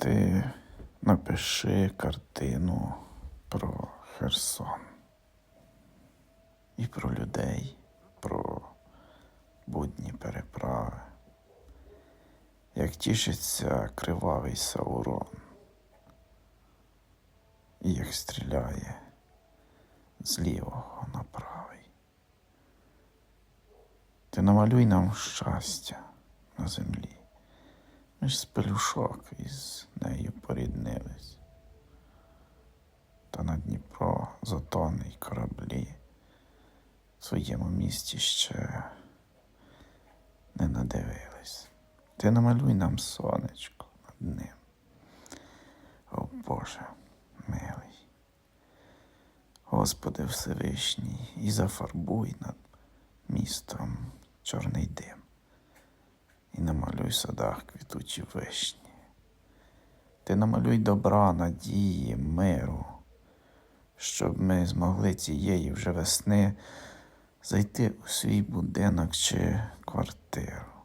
ти напиши картину про Херсон. І про людей, про будні переправи. Як тішиться кривавий Саурон, і як стріляє з лівого на правий. Ти намалюй нам щастя на землі. Ми ж з пелюшок із нею поріднились. Та на Дніпро затонний кораблі в своєму місті ще не надивились. Ти намалюй нам сонечко над ним. О Боже, милий. Господи Всевишній, і зафарбуй над містом чорний дим. В садах квітучі вишні. Ти намалюй добра, надії, миру, щоб ми змогли цієї вже весни зайти у свій будинок чи квартиру.